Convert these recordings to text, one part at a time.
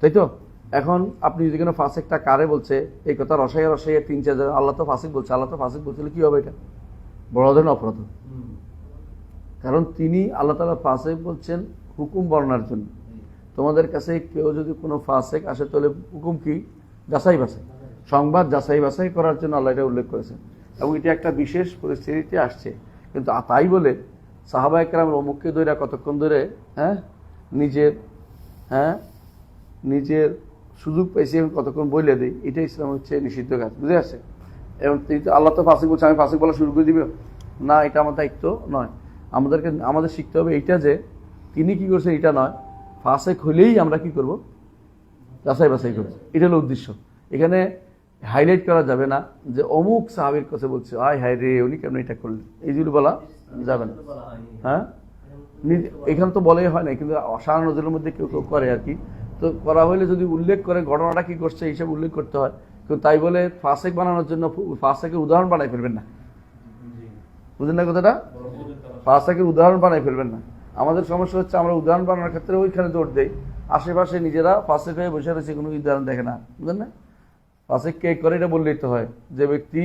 তাই তো? এখন আপনি যদি কোনো ফাসেকটা কারে বলছে, এই কথা রসাইয়া রসাইয়া তিন চার আল্লাহ তো ফাসিক বলছে, আল্লাহ তো ফাসিক বলছিল কি হবে এটা? বড় ধরনের অপরাধ। কারণ তিনি আল্লাহ তালা ফাসেক বলছেন হুকুম বর্ণার জন্য। তোমাদের কাছে কেউ যদি কোনো ফাসেক আসে, তাহলে হুকুম কি? যাচাই বাছাই। সংবাদ যাচাই বাছাই করার জন্য আল্লাহ এটা উল্লেখ করেছেন। এবং এটা একটা বিশেষ পরিস্থিতিতে আসছে। কিন্তু তাই বলে সাহাবা একরাম অমুককে ধরে কতক্ষণ ধরে হ্যাঁ নিজের হ্যাঁ নিজের সুযোগ পাইছি আমি কতক্ষণ বলে দিই, এটা ইসলাম হচ্ছে নিষিদ্ধ কাজ, বুঝে আসছে এবং তিনি তো আল্লাহ তো ফাঁসিক বলছে, আমি ফাঁসিক বলা শুরু করে দিবে। না, এটা আমার দায়িত্ব নয়। আমাদেরকে, আমাদের শিখতে হবে এইটা যে, তিনি কি করছেন এটা নয়, ফাঁসেক হলেই আমরা কি করব? যাচাই বাছাই করব। এটা হলো উদ্দেশ্য। এখানে হাইলাইট করা যাবে না যে অমুক সাহাবির কথা বলছে, আয় হায় রে, উনি কেমন এটা করলেন? এইগুলো বলা যাবে না। হ্যাঁ? এখানে তো বলাই হয় না কিন্তু অসাধারণ নজরের মধ্যে কেউ কেউ করে আর কি। তো করা হলে যদি উল্লেখ করে ঘটনাটা কি করছে এইসব উল্লেখ করতে হয়। কিন্তু তাই বলে ফাঁসেক বানানোর জন্য ফাসেকের উদাহরণ বানাই ফেলবেন না। বুঝলেন না কথাটা? ফাসেকের উদাহরণ বানাই ফেলবেন না। আমাদের সমস্যা হচ্ছে আমরা উদাহরণ বানানোর ক্ষেত্রে ওইখানে জোর দেই। আশেপাশে নিজেরা ফাসেক হয়ে বসে রয়েছে, কোনো উদাহরণ দেখে না। বুঝলেন না? ফাসেক কে করে এটা বললেই তো হয়। যে ব্যক্তি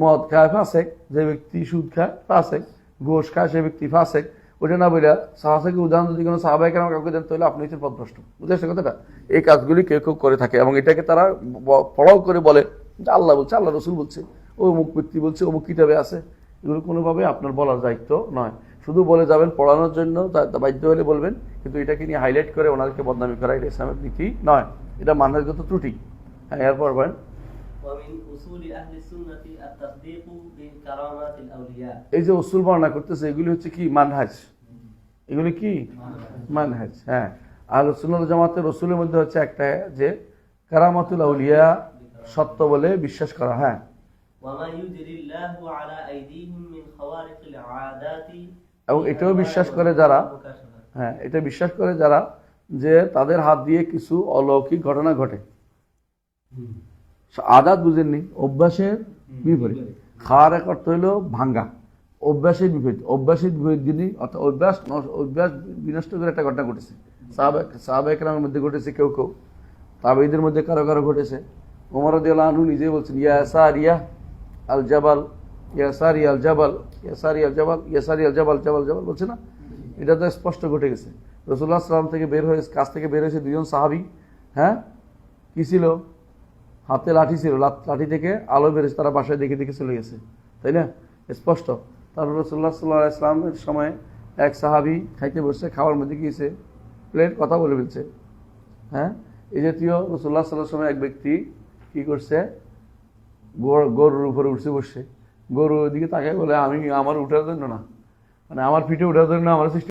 মদ খায় ফাঁসেক, যে ব্যক্তি সুদ খায় ফাসেক, ঘোষ খায় সে ব্যক্তি ফাসেক। ওটা না বলে সাহাসেকের উদাহরণ যদি কোনো সাহাবাহিক আমার কাউকে দেন, তাহলে আপনি হচ্ছেন পদভ্রষ্ট। বুঝতে পারছেন কথাটা? এই কাজগুলি কেউ কেউ করে থাকে এবং এটাকে তারা ফলাও করে বলে যে আল্লাহ বলছে, আল্লাহ রসুল বলছে ও অমুক ব্যক্তি বলছে, অমুক কিতাবে আছে। এগুলো কোনোভাবে আপনার বলার দায়িত্ব নয়। শুধু বলে যাবেন পড়ানোর জন্য বাধ্য হলে বলবেন, কিন্তু এটাকে নিয়ে হাইলাইট করে ওনাদেরকে বদনামি করা এটা ইসলামের নীতি নয়। এটা মানবগত ত্রুটি। হ্যাঁ এরপর বলেন এই যে উসুল বর্ণনা করতেছে এগুলি হচ্ছে কি? মানহাজ। এগুলি কি? মানহাজ হ্যাঁ। আর রসুল জামাতের রসুলের মধ্যে হচ্ছে একটা যে কারামাতুল আউলিয়া সত্য বলে বিশ্বাস করা হ্যাঁ। এবং এটাও বিশ্বাস করে যারা হ্যাঁ এটা বিশ্বাস করে যারা যে তাদের হাত দিয়ে কিছু অলৌকিক ঘটনা ঘটে। আদাত বুঝেননি। অভ্যাসের বিপরীত। খাওয়ার এক অর্থ হইল ভাঙ্গা। অভ্যাসের বিপরীত। অভ্যাসের বিপরীত যিনি অর্থাৎ অভ্যাস অভ্যাস বিনষ্ট করে একটা ঘটনা ঘটেছে। সাহাবাক সাহাবাহামের মধ্যে ঘটেছে কেউ কেউ। তাবেইদের মধ্যে কারও কারও ঘটেছে। ওমর আনহু নিজেই বলছেন ইয়া সারিয়া আল জাবাল ইয়া সারি আল জাবাল ইয়া সারি আল জাবাল ইয়া সারি আল জাবাল জাবাল জাবাল। বলছে না। এটা তো স্পষ্ট ঘটে গেছে। রসুল্লাহ সাল্লাম থেকে বের হয়ে কাছ থেকে বের হয়েছে দুজন সাহাবি। হ্যাঁ? কি ছিল? হাতে লাঠি ছিল, লাঠি থেকে আলো বেরোছে তারা বাসায় দেখে দেখে চলে গেছে। তাই না? স্পষ্ট। তারপর রসুল্লাহ সাল্লাহ ইসলামের সময় এক সাহাবি খাইতে বসছে, খাওয়ার মধ্যে গিয়েছে প্লেট কথা বলে ফেলছে। হ্যাঁ? এই জাতীয় রসুল্লাহ সাল্লাহ সময় এক ব্যক্তি কি করছে? গরু- গরুর উপরে উঠছে বসছে। গরু ওইদিকে তাকে বলে, আমি আমার উঠার জন্য না। মানে আমার পিঠে উঠার জন্য আমার সৃষ্টি